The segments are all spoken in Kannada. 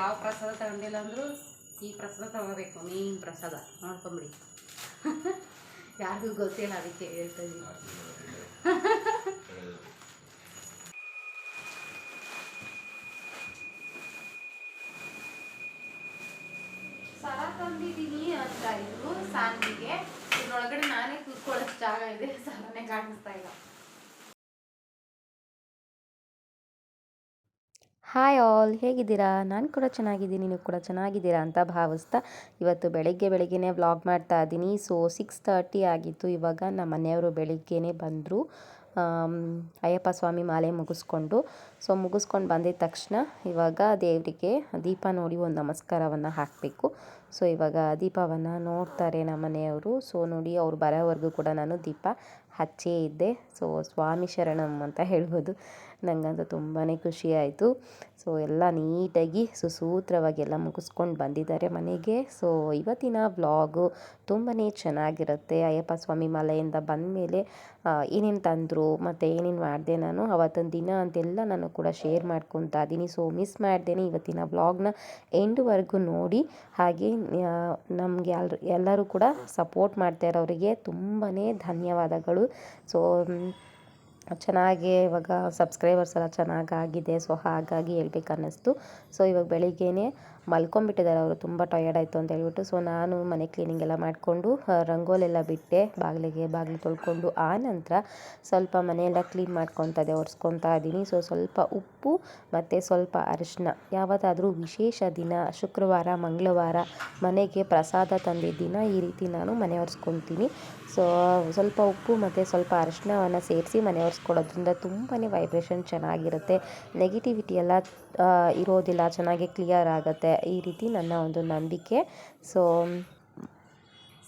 ಯಾವ ಪ್ರಸಾದ ತಗೊಂಡಿಲ್ಲ ಅಂದರೂ ಈ ಪ್ರಸಾದ ತಗೋಬೇಕು ಮೇನ್ ಪ್ರಸಾದ. ನೋಡ್ಕೊಂಬಿಡಿ. ಯಾರಿಗೂ ಗೊತ್ತಿಲ್ಲ ಅದಕ್ಕೆ ಹೇಳ್ತಾ ಇದ್ದೀನಿ ಸರ ತಂದಿದ್ದೀನಿ ಅಂತ ಇದ್ರು ಸಾಂಗಿಗೆ ಇದ್ರೊಳಗಡೆ ನಾನೇ ಕೂತ್ಕೊಳ್ಳೋಷ್ಟು ಜಾಗ ಇದೆ. ಸರನೇ ಕಾಣಿಸ್ತಾ ಇಲ್ಲ. ಹಾಯ್ ಆಲ್ ಹೇಗಿದ್ದೀರಾ? ನಾನು ಕೂಡ ಚೆನ್ನಾಗಿದ್ದೀನಿ, ನೀವು ಕೂಡ ಚೆನ್ನಾಗಿದ್ದೀರಾ ಅಂತ ಭಾವಿಸ್ತಾ ಇವತ್ತು ಬೆಳಗ್ಗೆ ಬೆಳಗ್ಗೆನೇ ವ್ಲಾಗ್ ಮಾಡ್ತಾ ಇದ್ದೀನಿ. ಸೊ ಸಿಕ್ಸ್ ತರ್ಟಿ ಆಗಿತ್ತು, ಇವಾಗ ನಮ್ಮ ಮನೆಯವರು ಬೆಳಿಗ್ಗೆನೇ ಬಂದರು. ಅಯ್ಯಪ್ಪ ಸ್ವಾಮಿ ಮಾಲೆ ಮುಗಿಸ್ಕೊಂಡು. ಸೊ ಮುಗಿಸ್ಕೊಂಡು ಬಂದಿದ ತಕ್ಷಣ ಇವಾಗ ದೇವರಿಗೆ ದೀಪ ನೋಡಿ ಒಂದು ನಮಸ್ಕಾರವನ್ನು ಹಾಕಬೇಕು. ಸೊ ಇವಾಗ ದೀಪವನ್ನು ನೋಡ್ತಾರೆ ನಮ್ಮ ಮನೆಯವರು. ಸೊ ನೋಡಿ ಅವ್ರು ಬರೋವರೆಗೂ ಕೂಡ ನಾನು ದೀಪ ಹಚ್ಚೇ ಇದ್ದೆ. ಸೊ ಸ್ವಾಮಿ ಶರಣಂ ಅಂತ ಹೇಳ್ಬೋದು. ನನಗಂತೂ ತುಂಬಾ ಖುಷಿ ಆಯಿತು. ಸೊ ಎಲ್ಲ ನೀಟಾಗಿ ಸುಸೂತ್ರವಾಗಿ ಎಲ್ಲ ಮುಗಿಸ್ಕೊಂಡು ಬಂದಿದ್ದಾರೆ ಮನೆಗೆ. ಸೊ ಇವತ್ತಿನ ವ್ಲಾಗು ತುಂಬಾ ಚೆನ್ನಾಗಿರುತ್ತೆ. ಅಯ್ಯಪ್ಪ ಸ್ವಾಮಿ ಮಲೆಯಿಂದ ಬಂದಮೇಲೆ ಏನೇನು ತಂದರು, ಮತ್ತು ಏನೇನು ಮಾಡಿದೆ ನಾನು ಅವತ್ತೊಂದು ದಿನ ಅಂತೆಲ್ಲ ನಾನು ಕೂಡ ಶೇರ್ ಮಾಡ್ಕೊತಾ ಇದ್ದೀನಿ ಸೊ ಮಿಸ್ ಮಾಡ್ದೇನೆ ಇವತ್ತಿನ ವ್ಲಾಗ್ನ ಎಂಡ್ವರೆಗೂ ನೋಡಿ. ಹಾಗೆ ನಮಗೆ ಎಲ್ಲರೂ ಕೂಡ ಸಪೋರ್ಟ್ ಮಾಡ್ತಾ ಇರೋರಿಗೆ ತುಂಬಾ ಧನ್ಯವಾದಗಳು. ಸೊ ಚೆನ್ನಾಗಿ ಇವಾಗ ಸಬ್ಸ್ಕ್ರೈಬರ್ಸ್ ಎಲ್ಲ ಚೆನ್ನಾಗಾಗಿದೆ. ಸೊ ಹಾಗಾಗಿ ಹೇಳ್ಬೇಕನ್ನಿಸ್ತು. ಸೊ ಇವಾಗ ಬೆಳಿಗ್ಗೆನೇ ಮಲ್ಕೊಂಬಿಟ್ಟಿದ್ದಾರೆ ಅವರು, ತುಂಬ ಟಯರ್ಡ್ ಆಯಿತು ಅಂತ ಹೇಳ್ಬಿಟ್ಟು. ಸೊ ನಾನು ಮನೆ ಕ್ಲೀನಿಂಗ್ ಎಲ್ಲ ಮಾಡಿಕೊಂಡು ರಂಗೋಲೆಲ್ಲ ಬಿಟ್ಟೆ, ಬಾಗಿಲಿಗೆ ಬಾಗಿಲು ತೊಳ್ಕೊಂಡು. ಆ ನಂತರ ಸ್ವಲ್ಪ ಮನೆಯೆಲ್ಲ ಕ್ಲೀನ್ ಮಾಡ್ಕೊತಾ ಇದ್ದೆ, ಒರೆಸ್ಕೊತಾ ಇದ್ದೀನಿ. ಸೊ ಸ್ವಲ್ಪ ಉಪ್ಪು ಮತ್ತು ಸ್ವಲ್ಪ ಅರಿಶಿನ ಯಾವತ್ತಾದರೂ ವಿಶೇಷ ದಿನ, ಶುಕ್ರವಾರ, ಮಂಗಳವಾರ ಮನೆಗೆ ಪ್ರಸಾದ ತಂದಿದ್ದ ದಿನ ಈ ರೀತಿ ನಾನು ಮನೆ ಒರೆಸ್ಕೊತೀನಿ. ಸೊ ಸ್ವಲ್ಪ ಉಪ್ಪು ಮತ್ತು ಸ್ವಲ್ಪ ಅರಿಶಿನವನ್ನು ಸೇರಿಸಿ ಮನೆ ಒರೆಸ್ಕೊಳ್ಳೋದ್ರಿಂದ ತುಂಬಾ ವೈಬ್ರೇಷನ್ ಚೆನ್ನಾಗಿರುತ್ತೆ. ನೆಗೆಟಿವಿಟಿ ಎಲ್ಲ ಇರೋದಿಲ್ಲ, ಚೆನ್ನಾಗಿ ಕ್ಲಿಯರ್ ಆಗುತ್ತೆ. ಈ ರೀತಿ ನನ್ನ ಒಂದು ನಂಬಿಕೆ. ಸೊ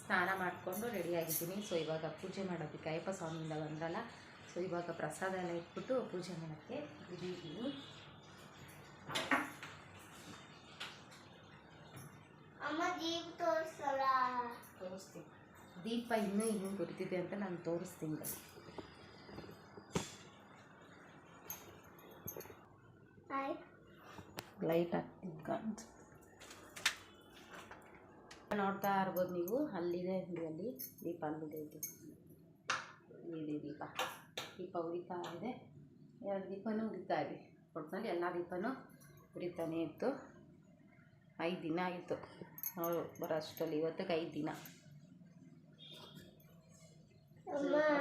ಸ್ನಾನ ಮಾಡಿಕೊಂಡು ರೆಡಿಯಾಗಿದ್ದೀನಿ ಸೊ ಇವಾಗ ಪೂಜೆ ಮಾಡೋದಕ್ಕೆ ಅಯ್ಯಪ್ಪ ಸ್ವಾಮಿಯಿಂದ ಬಂದ್ರಲ್ಲ ಸೊ ಇವಾಗ ಪ್ರಸಾದ ಎಲ್ಲ ಇಟ್ಬಿಟ್ಟು ಪೂಜೆ ಮಾಡೋಕ್ಕೆ ಇದ್ದೀನಿ. ತೋರಿಸ್ತೀನಿ. ದೀಪ ಇನ್ನೂ ಇನ್ನೂ ಗುರಿತಿದೆ ಅಂತ ನಾನು ತೋರಿಸ್ತೀನಿ. ಲೈಟ್ ಆಗ್ತೀನಿ ನೋಡ್ತಾ ಇರ್ಬೋದು ನೀವು. ಅಲ್ಲಿದೆ ಅಲ್ಲಿ ದೀಪ ಅಂದ್ಬಿಟ್ಟೈತೆ ಇದು. ದೀಪ. ದೀಪ ಉರಿತಾ ಇದೆ. ಎರಡು ದೀಪನೂ ಉರಿತಾ ಇದೆ. ಒಟ್ಟಿನಲ್ಲಿ ಎಲ್ಲ ದೀಪನೂ ಉರಿತಾನೆ ಇತ್ತು. ಐದು ದಿನ ಆಯಿತು. ಅವರು ಬರೋ ಅಷ್ಟರಲ್ಲಿ ಇವತ್ತಿಗೆ ಐದು ದಿನ.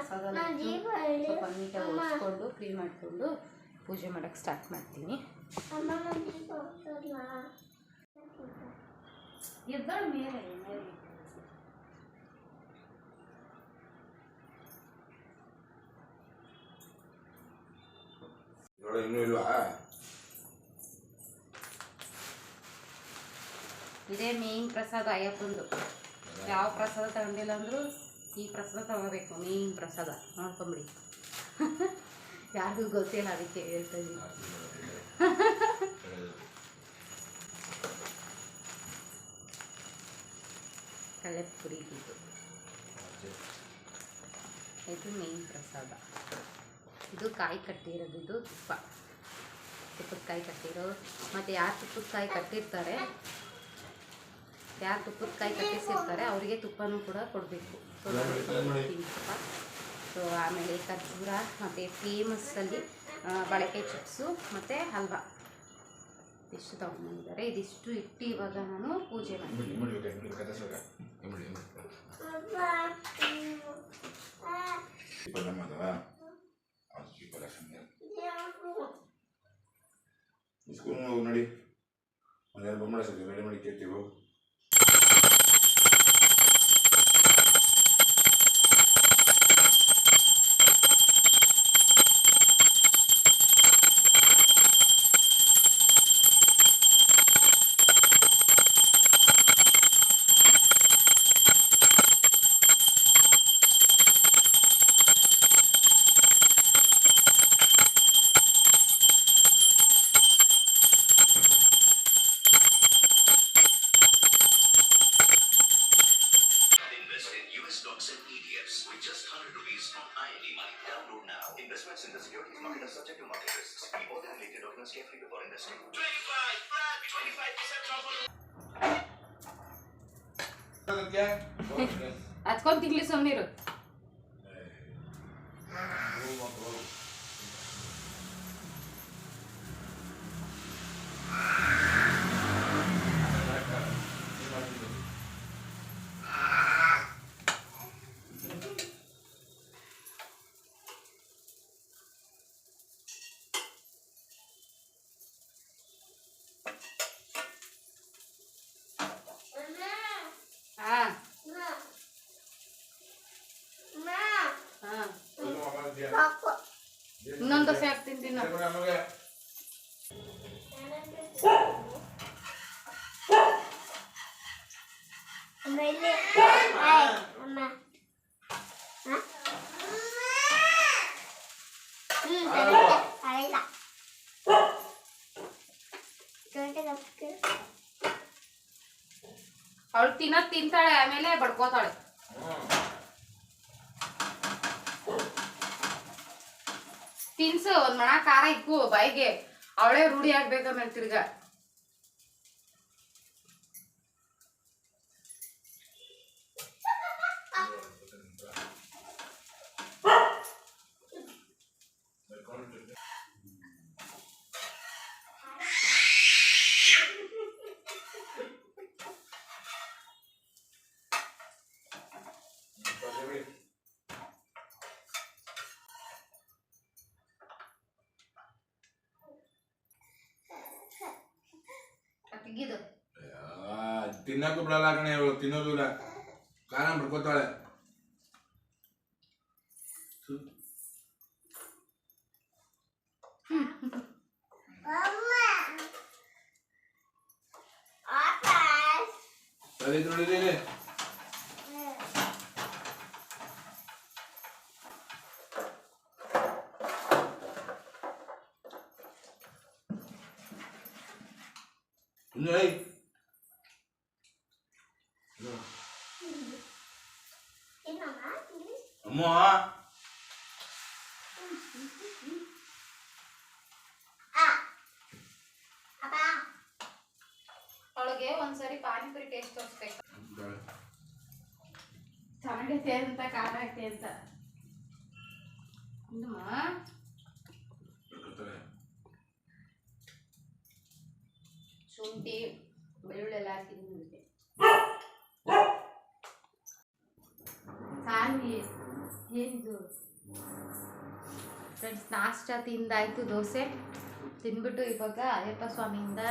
ಸ್ವಲ್ಪ ನೀಟಾಗಿ ಒರೆಸ್ಕೊಂಡು ಕ್ಲೀನ್ ಮಾಡಿಕೊಂಡು ಪೂಜೆ ಮಾಡೋಕ್ಕೆ ಸ್ಟಾರ್ಟ್ ಮಾಡ್ತೀನಿ. ಮೇಲೆ ಮೇಲೆ ಇನ್ನೂ ಇಲ್ವಾ ಇದೇ ಮೇನ್ ಪ್ರಸಾದ ಅಯ್ಯಪ್ಪಂದು ಯಾವ ಪ್ರಸಾದ ತಗೊಂಡಿಲ್ಲ ಅಂದರೂ ಈ ಪ್ರಸಾದ ತಗೋಬೇಕು ಮೇನ್ ಪ್ರಸಾದ. ನೋಡ್ಕೊಂಬಿಡಿ. ಯಾರಿಗೂ ಗೊತ್ತಿಲ್ಲ ಅದಕ್ಕೆ ಹೇಳ್ತಾ ಇದ್ದೀನಿ. ಕಳ್ಳೆಪುರಿ ಇದು ಇದು ಮೇನ್ ಪ್ರಸಾದ. ಇದು ಕಾಯಿ ಕಟ್ಟಿರೋದು ಇದು ತುಪ್ಪ. ತುಪ್ಪದ ಕಾಯಿ ಕಟ್ಟಿರೋ ಮತ್ತು ಯಾರು ತುಪ್ಪದ ಕಾಯಿ ಕಟ್ಟಿರ್ತಾರೆ? ಯಾರು ತುಪ್ಪದ ಕಾಯಿ ಕಟ್ಟಿಸಿರ್ತಾರೆ ಅವರಿಗೆ ತುಪ್ಪನೂ ಕೂಡ ಕೊಡಬೇಕು. ಸೊ ತುಪ್ಪ. ಸೊ ಆಮೇಲೆ ಖರ್ಜೂರ ಮತ್ತು ಫೇಮಸ್ಸಲ್ಲಿ ಬಳಕೆ ಚಿಪ್ಸು ಮತ್ತು ಹಲ್ವಾ. ಇಷ್ಟು ತೊಗೊಂಡಿದ್ದಾರೆ ಇದಿಷ್ಟು ಇಟ್ಟು ಇವಾಗ ನಾನು ಪೂಜೆ ಮಾಡ್ತೀನಿ. ನೋಡಿ. ಮನೆಯಲ್ಲಿ ಬೊಮ್ಮಡ ಸರಿ ರೆಡಿ ಮಾಡಿ ಕೇಳ್ತೀವಿ? shares with just 100 rupees from IMD Money. Download now. Investments in the securities market are subject to market risks. Read all the related documents carefully before investing. 25 flat, 25% off. ಹಚ್ಕೊಂಡ್ ತಿನ್ಲಿ ಸುಮ್ಮನಿರು Oh, ಅವಳು ತಿನ್ನೋದ್ ತಿಂತಾಳೆ ಆಮೇಲೆ ಬಡ್ಕೋತಾಳೆ. ತಿನ್ಸು ಒಂದ್ ಮಣ ಖಾರ ಇಕ್ಕು ಬಾಯಿಗೆ. ಅವಳೇ ರೂಢಿ ಆಗ್ಬೇಕಮೇಲೆ ತಿರ್ಗಾ. ತಿನ್ನಕ್ಕೂ ಬಿಡಲ್ಲ ಕಣೆ ಅವಳು ತಿನ್ನೋದು ಇಲ್ಲ ಖಾರ ಬಿಡ್ಕೋತಾಳೆ ಅಮ್ಮ ಆಕಾಶ್ ಸರಿ ನೋಡಿದ್ದೀನಿ ಏಯ್ ಏನಮ್ಮ ಇಲ್ಲಿ ಅಮ್ಮ ಆ ಅಪ್ಪ ಅವಳಿಗೆ ಒಂದ್ಸರಿ ಪಾನಿಪುರಿ ಟೇಸ್ಟ್ ತೋರಿಸ್ಬೇಕು. ಚೆನ್ನಾಗೈತೆ ಅಂತ ಖಾರ ಐತೆ ಅಂತ ಶುಂಠಿ ಬೆಳ್ಳುಳ್ಳಿ ಎಲ್ಲ ಹಾಕಿದ್ದೀನಿ ಇದಕ್ಕೆ ಸಾರಿ ಏನಿದು? ಫ್ರೆಂಡ್ಸ್ ನಾಷ್ಟ ತಿಂದಾಯಿತು ದೋಸೆ. ತಿಂದ್ಬಿಟ್ಟು ಇವಾಗ ಅಯ್ಯಪ್ಪ ಸ್ವಾಮಿಯಿಂದ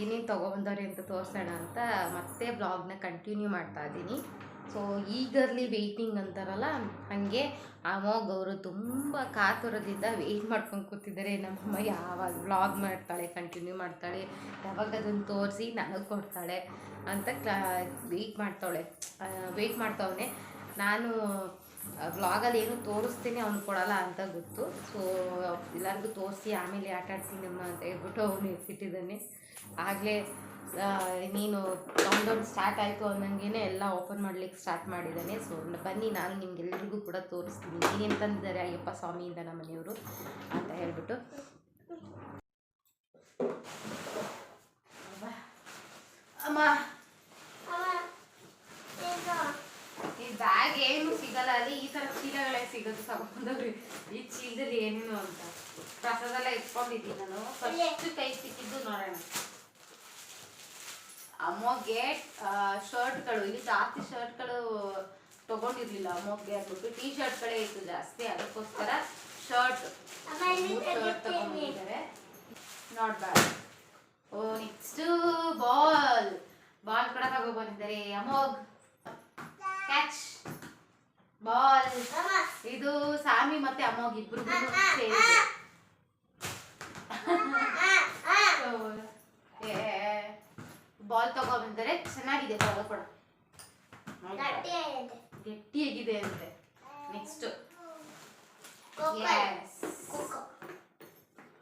ಏನೇನು ತೊಗೊಬಂದವ್ರಿ ಅಂತ ತೋರಿಸೋಣ ಅಂತ ಮತ್ತೆ ಬ್ಲಾಗ್ನ ಕಂಟಿನ್ಯೂ ಮಾಡ್ತಾ ಇದ್ದೀನಿ. ಸೊ ಈಗರ್ಲಿ ವೆಯ್ಟಿಂಗ್ ಅಂತಾರಲ್ಲ, ಹಾಗೆ ಅಮೋಘ್ ಅವರು ತುಂಬ ಕಾತುರದಿಂದ ವೆಯ್ಟ್ ಮಾಡ್ಕೊಂಡು ಕೂತಿದ್ದಾರೆ. ನಮ್ಮಮ್ಮ ಯಾವಾಗ ವ್ಲಾಗ್ ಮಾಡ್ತಾಳೆ ಕಂಟಿನ್ಯೂ ಮಾಡ್ತಾಳೆ, ಯಾವಾಗ ಅದನ್ನು ತೋರಿಸಿ ನನಗೆ ಕೊಡ್ತಾಳೆ ಅಂತ ಕ್ಲಾ ವೆಯ್ಟ್ ಮಾಡ್ತಾಳೆ ವೆಯ್ಟ್ ಮಾಡ್ತಾವನೆ. ನಾನು ವ್ಲಾಗಲ್ಲಿ ಏನು ತೋರಿಸ್ತೀನಿ ಅವ್ನು ಕೊಡಲ್ಲ ಅಂತ ಗೊತ್ತು. ಸೊ ಎಲ್ಲರಿಗೂ ತೋರಿಸಿ ಆಮೇಲೆ ಆಟ ಆಡ್ತೀನಿ ಅಮ್ಮ ಅಂತ ಹೇಳ್ಬಿಟ್ಟು ಅವನು ಎತ್ತಿಟ್ಟಿದ್ದಾನೆ ಆಗಲೇ ನೀನು ಕೌಂಟೌನ್ ಸ್ಟಾರ್ಟ್ ಆಯಿತು ಅನ್ನಂಗೆ ಎಲ್ಲ ಓಪನ್ ಮಾಡ್ಲಿಕ್ಕೆ ಸ್ಟಾರ್ಟ್ ಮಾಡಿದ್ದಾನೆ. ಸೊ ಬನ್ನಿ ನಾನು ನಿಮ್ಗೆಲ್ರಿಗೂ ಕೂಡ ತೋರಿಸ್ತೀನಿ. ಏನೇನು ತಂದಿದ್ದಾರೆ ಅಯ್ಯಪ್ಪ ಸ್ವಾಮಿಯಿಂದ ನಮ್ಮ ಮನೆಯವರು ಅಂತ ಹೇಳ್ಬಿಟ್ಟು. ಅಮ್ಮ. ಅಮ್ಮ. ಈ ಬ್ಯಾಗ್ ಏನು? ಸಿಗಲ್ಲ ಅಲ್ಲಿ ಈ ತರ ಚೀಲಗಳೇ ಸಿಗೋದು ತಗೊಂಡವ್ರಿ ಈ ಚೀಲದಲ್ಲಿ ಏನೇನು ಅಂತ. ಪ್ರಸಾದೆಲ್ಲ ಇಟ್ಕೊಂಡಿದ್ದೀನಿ ನಾನು. ಫಸ್ಟ್ ಕೈ ಸಿಕ್ಕಿದ್ದು ನೋಡೋಣ. ಅಮ್ಮಗೆ ಶರ್ಟ್ಗಳು, ಇಲ್ಲಿ ಜಾಸ್ತಿ ಶರ್ಟ್ಗಳು ತಗೊಂಡಿರ್ಲಿಲ್ಲ ಅಮ್ಮಗೆ ಟೀ ಶರ್ಟ್ಗಳೇ ಇತ್ತು ಜಾಸ್ತಿ, ಅದಕ್ಕೋಸ್ಕರ ಶರ್ಟ್ ಶರ್ಟ್ ತಗೊಂಡಿದ್ದಾರೆ. ನೋಡ್ಬಾರ್ದು ಓ ನೆಕ್ಸ್ಟ್ ಬಾಲ್ ಬಾಲ್ ಕೂಡ ತಗೊಬಂದಿದ್ದಾರೆ ಅಮೋಗ್ ಕ್ಯಾಚ್ ಬಾಲ್ ಇದು ಸಾಮಿ ಮತ್ತೆ ಅಮ್ಮಗ್ ಇಬ್ರು ಬಾಲ್ ತಗೊಬಂದರೆ ಚೆನ್ನಾಗಿದೆ ಬಾಲ್ ಕೂಡ. ಗಟ್ಟಿಯಾಗಿದೆ. ಅಂತೆ. ನೆಕ್ಸ್ಟ್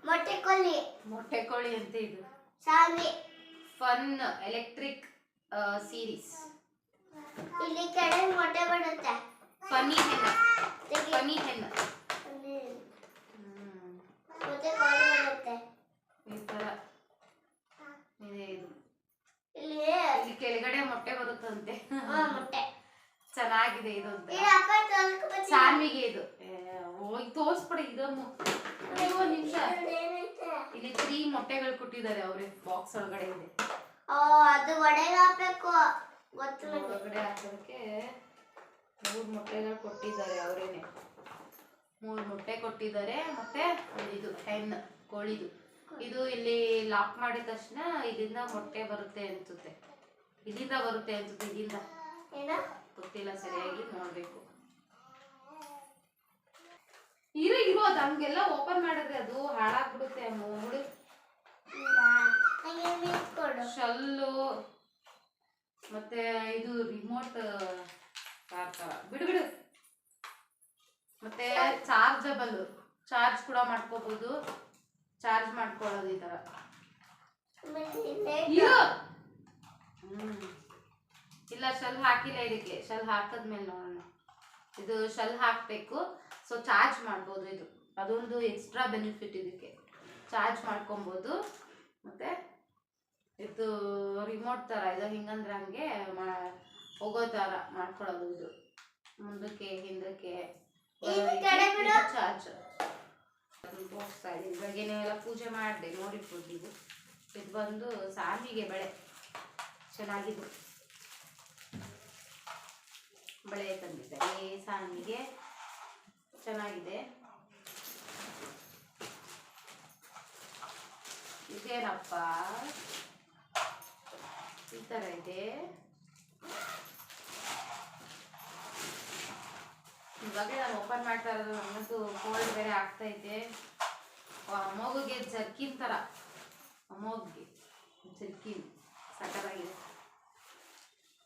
ಮೊಟ್ಟೆ ಕೋಳಿ. ಮೊಟ್ಟೆ ಕೋಳಿ ಅಂತ ಇದು. ಸಾಮಿ. ಫನ್ ಎಲೆಕ್ಟ್ರಿಕ್ ಸೀರೀಸ್ ಇಲ್ಲಿ ಕೆಳಗೆ ಮೊಟ್ಟೆ ಬರುತ್ತೆ. ಪನಿ ಫನಿ ಹೆನ್ ಅಲ್ಲಿ ಹ್ಮ್. ಮೊಟ್ಟೆ ಕಾಲು ಬರುತ್ತೆ. ಈ ತರ. ಇದೆ ಇದು. ಇಲ್ಲಿ ಕೆಳಗಡೆ ಮೊಟ್ಟೆ ಬರುತ್ತಂತೆ. ಹಾ ಮೊಟ್ಟೆ. ಚೆನ್ನಾಗಿದೆ ಇದು ಇದು. ಸಾನ್ವಿಗೆ ಇದು. ಹೋಗಿ ತೋರ್ಸ್ಬಿಡಿ ಅಯ್ಯೋ, ನಿಮಿಷ? ಇಲ್ಲಿ ತ್ರೀ ಮೊಟ್ಟೆಗಳು ಕೊಟ್ಟಿದ್ದಾರೆ ಅವ್ರೆ ಬಾಕ್ಸ್ ಒಳಗಡೆ ಇದೆ. ಅದು ಒಡೆಗೆ ಹಾಕ್ಬೇಕು. ಒಳಗಡೆ ಹಾಕೋದಕ್ಕೆ ಮೂರು ಮೊಟ್ಟೆಗಳು ಕೊಟ್ಟಿದ್ದಾರೆ ಅವರೇನೆ. ಮೂರು ಮೊಟ್ಟೆ ಕೊಟ್ಟಿದ್ದಾರೆ ಮತ್ತೆ ಇದು ಹೆಣ್ಣು ಕೋಳಿದು. ಇದು ಇಲ್ಲಿ ಲಾಕ್ ಮಾಡಿದ ತಕ್ಷಣ ಇದರಿಂದ ಮೊಟ್ಟೆ ಬರುತ್ತೆ ಅನ್ಸುತ್ತೆ. ಇದರಿಂದ ಬರುತ್ತೆ ಅನ್ಸುತ್ತೆ ಇದರಿಂದ ಏನು? ಗೊತ್ತಿಲ್ಲ ಸರಿಯಾಗಿ ನೋಡ್ಬೇಕು. ಇರು ಇರು ಅದು ಹಂಗೆಲ್ಲ ಓಪನ್ ಮಾಡಿದ್ರೆ ಅದು ಹಾಳಾಗ್ಬಿಡುತ್ತೆ ಕೊಡು ಶಲ್ಲು. ಮತ್ತೆ ಇದು ರಿಮೋಟ್ ಬಿಡು ಬಿಡು. ಮತ್ತೆ ಚಾರ್ಜಬಲ್. ಚಾರ್ಜ್ ಕೂಡ ಮಾಡ್ಕೋಬಹುದು ಚಾರ್ಜ್ ಮಾಡ್ಕೊಳ್ಳೋದು ಈ ತರ ಇಲ್ಲಿ ಶೆಲ್ ಹಾಕಿಲ್ಲ ಇದಕ್ಕೆ. ಶೆಲ್ ಹಾಕದ್ಮೇಲೆ ನೋಡೋಣ. ಇದು ಶೆಲ್ ಹಾಕಬೇಕು. ಸೊ ಚಾರ್ಜ್ ಮಾಡ್ಬೋದು ಇದು. ಅದೊಂದು ಎಕ್ಸ್ಟ್ರಾ ಬೆನಿಫಿಟ್ ಇದಕ್ಕೆ. ಚಾರ್ಜ್ ಮಾಡ್ಕೊಬೋದು. ಮತ್ತೆ ಇದು ರಿಮೋಟ್ ಥರ. ಇದು ಹಿಂಗಂದ್ರೆ ಹಂಗೆ ಹೋಗೋ ಥರ ಮಾಡ್ಕೊಳ್ಳೋದು. ಇದು ಮುಂದಕ್ಕೆ ಹಿಂದಕ್ಕೆ ಈ. ಚಾರ್ಜ್ ಹೋಗ್ತಾ ಇದೆ. ಇವಾಗೇನೆ ಎಲ್ಲ ಪೂಜೆ ಮಾಡಿದೆ ನೋಡಿ ನೀವು. ಇದು ಬಂದು ಸಾಮಿಗೆ ಬಳೆ. ಚೆನ್ನಾಗಿದ್ದು ಬಳೆ ತಂದಿದ್ದಾರೆ ಸಾವಿಗೆ ಚೆನ್ನಾಗಿದೆ. ಇದೇನಪ್ಪ? ಈ ಥರ ಇದೆ. ಇವಾಗಲೇ ನಾನು ಓಪನ್ ಮಾಡ್ತಾ ಇರೋದು ನಮಗಂತೂ ಕೋಲ್ಡ್ ಬೇರೆ ಆಗ್ತೈತೆ ಅಮ್ಮೋಗಿಗೆ ಜರ್ಕಿನ್ ಥರ ಅಮ್ಮಗೆ ಜರ್ಕಿನ್ ಸಕ್ಕತ್ತಾಗಿದೆ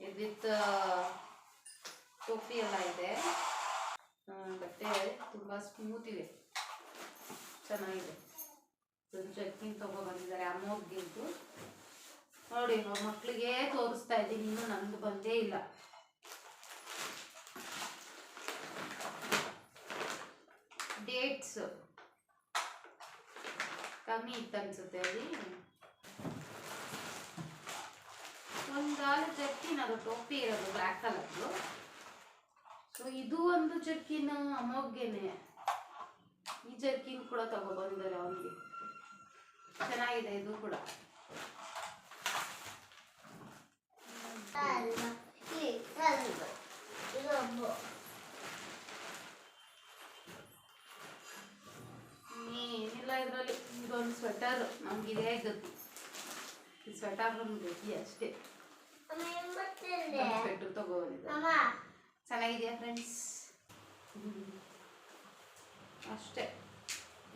ಇದು ವಿತ್ ಟೋಪಿ ಎಲ್ಲ ಇದೆ. ಬಟ್ಟೆ ತುಂಬ ಸ್ಮೂತ್ ಇದೆ ಚೆನ್ನಾಗಿದೆ. ಜರ್ಕಿನ್ ತೊಗೊಬಂದಿದ್ದಾರೆ ಅಮ್ಮೋಗಿಗೆ ಇದು ನೋಡಿ ಮಕ್ಕಳಿಗೆ ತೋರಿಸ್ತಾ ಇದ್ದೀನಿ, ಇನ್ನೂ ನಂದು ಬಂದೇ ಇಲ್ಲ. ಕಮ್ಮಿ ಇತ್ತು ಅನ್ಸುತ್ತೆ ಅಲ್ಲಿ ಒಂದಾಲು ಜರ್ಕಿನ್, ಅದು ಟೋಪಿ ಇರೋದು ಬ್ಲ್ಯಾಕ್ ಕಲರ್ದು ಸೊ ಇದು ಒಂದು ಚಟ್ಕಿನ ಅಮೋಗ್ಗೆನೆ ಈ ಜರ್ಕಿನ್ ಕೂಡ ತಗೊಬಂದಿದ್ದಾರೆ ಅವನಿಗೆ. ಚೆನ್ನಾಗಿದೆ ಇದು ಕೂಡ. ಇದು ಏನಿಲ್ಲ ಇದರಲ್ಲಿ ಇದೊಂದು ಸ್ವೆಟರ್ ನಮ್ಗಿದೆ ಗತಿ. ಈ ಸ್ವೆಟರ್ ಒಂದು ಗತಿ ಅಷ್ಟೇ. ಸ್ವೆಟರ್ ತಗೋಬಂದಿದ್ದಾರೆ ಅಮ್ಮ. ಚೆನ್ನಾಗಿದೆಯಾ ಫ್ರೆಂಡ್ಸ್ ಅಷ್ಟೇ.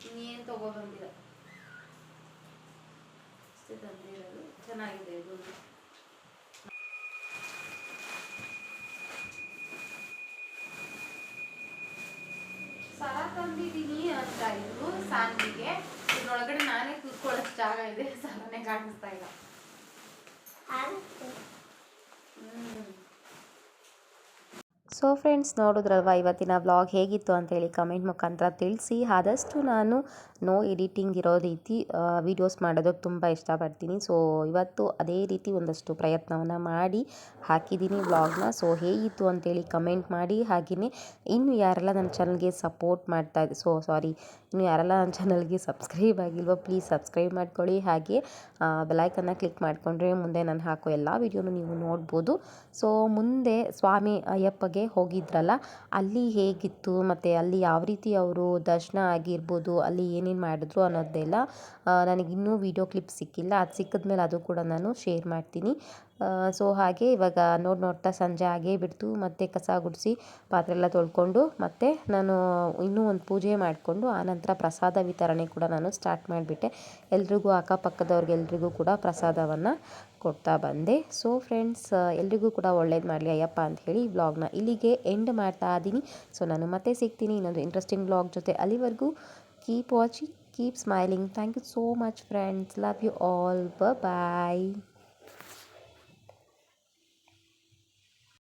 ಇನ್ನೇನು ತಗೊಬಂದಿಲ್ಲ ಅಷ್ಟೇ ತಂದಿರೋದು ಚೆನ್ನಾಗಿದೆ ಇದು. ಸರ ತಂದಿದ್ದೀನಿ. ಸಾನ್ವಿಗೆ ಇದ್ರೊಳಗಡೆ ನಾನೇ ಕೂತ್ಕೊಳ್ಳೋಷ್ಟು ಜಾಗ ಇದೆ. ಸಾಲನೇ ಕಾಣಿಸ್ತಾ ಇಲ್ಲ. ಹ್ಮ್. ಸೊ ಫ್ರೆಂಡ್ಸ್ ನೋಡಿದ್ರಲ್ವ ಇವತ್ತಿನ ವ್ಲಾಗ್ ಹೇಗಿತ್ತು ಅಂತೇಳಿ ಕಮೆಂಟ್ ಮುಖಾಂತರ ತಿಳಿಸಿ. ಆದಷ್ಟು ನಾನು ನೋ ಎಡಿಟಿಂಗ್ ಇರೋ ರೀತಿ ವೀಡಿಯೋಸ್ ಮಾಡೋದಕ್ಕೆ ತುಂಬ ಇಷ್ಟಪಡ್ತೀನಿ. ಸೊ ಇವತ್ತು ಅದೇ ರೀತಿ ಒಂದಷ್ಟು ಪ್ರಯತ್ನವನ್ನು ಮಾಡಿ ಹಾಕಿದ್ದೀನಿ ವ್ಲಾಗ್ನ ಸೊ ಹೇಗಿತ್ತು ಅಂತೇಳಿ ಕಮೆಂಟ್ ಮಾಡಿ. ಹಾಗೆಯೇ ಇನ್ನು ಯಾರೆಲ್ಲ ನನ್ನ ಚಾನಲ್ಗೆ ಸಪೋರ್ಟ್ ಮಾಡ್ತಾ ಸೊ ಸಾರಿ ಇನ್ನು ಯಾರೆಲ್ಲ ನನ್ನ ಚಾನಲ್ಗೆ ಸಬ್ಸ್ಕ್ರೈಬ್ ಆಗಿಲ್ವೋ ಪ್ಲೀಸ್ ಸಬ್ಸ್ಕ್ರೈಬ್ ಮಾಡ್ಕೊಳ್ಳಿ. ಹಾಗೆ ಬೆಲೈಕನ್ನು ಕ್ಲಿಕ್ ಮಾಡಿಕೊಂಡ್ರೆ ಮುಂದೆ ನಾನು ಹಾಕೋ ಎಲ್ಲ ವೀಡಿಯೋನು ನೀವು ನೋಡ್ಬೋದು. ಸೊ ಮುಂದೆ ಸ್ವಾಮಿ ಅಯ್ಯಪ್ಪಗೆ ಹೋಗಿದ್ರಲ್ಲ, ಅಲ್ಲಿ ಹೇಗಿತ್ತು? ಮತ್ತು ಅಲ್ಲಿ ಯಾವ ರೀತಿ ಅವರು ದರ್ಶನ ಆಗಿರ್ಬೋದು, ಅಲ್ಲಿ ಏನೇನು ಮಾಡಿದ್ರು ಅನ್ನೋದೆಲ್ಲ ನನಗಿನ್ನೂ ವೀಡಿಯೋ ಕ್ಲಿಪ್ ಸಿಕ್ಕಿಲ್ಲ. ಅದು ಸಿಕ್ಕಿದ್ಮೇಲೆ ಅದು ಕೂಡ ನಾನು ಶೇರ್ ಮಾಡ್ತೀನಿ. ಸೊ ಹಾಗೆ ಇವಾಗ ನೋಡಿ ನೋಡ್ತಾ ಸಂಜೆ ಆಗೇ ಬಿಡ್ತು, ಮತ್ತೆ ಕಸ ಗುಡಿಸಿ ಪಾತ್ರೆ ಎಲ್ಲ ತೊಳ್ಕೊಂಡು, ಮತ್ತೆ ನಾನು ಇನ್ನೂ ಒಂದು ಪೂಜೆ ಮಾಡಿಕೊಂಡು ಆನಂತರ ಪ್ರಸಾದ ವಿತರಣೆ ಕೂಡ ನಾನು ಸ್ಟಾರ್ಟ್ ಮಾಡಿಬಿಟ್ಟೆ. ಎಲ್ರಿಗೂ ಅಕ್ಕಪಕ್ಕದವ್ರಿಗೆಲ್ರಿಗೂ ಕೂಡ ಪ್ರಸಾದವನ್ನು ಕೊಡ್ತಾ ಬಂದೆ. ಸೊ ಫ್ರೆಂಡ್ಸ್ ಎಲ್ರಿಗೂ ಕೂಡ ಒಳ್ಳೇದು ಮಾಡಲಿ ಅಯ್ಯಪ್ಪ ಅಂತ ಹೇಳಿ ವ್ಲಾಗ್ನ ಇಲ್ಲಿಗೆ ಎಂಡ್ ಮಾಡ್ತಾ ಇದ್ದೀನಿ ಸೊ ನಾನು ಮತ್ತೆ ಸಿಗ್ತೀನಿ ಇನ್ನೊಂದು ಇಂಟ್ರೆಸ್ಟಿಂಗ್ ವ್ಲಾಗ್ ಜೊತೆ ಅಲ್ಲಿವರೆಗೂ. Keep watching keep smiling thank you so much friends love you all bye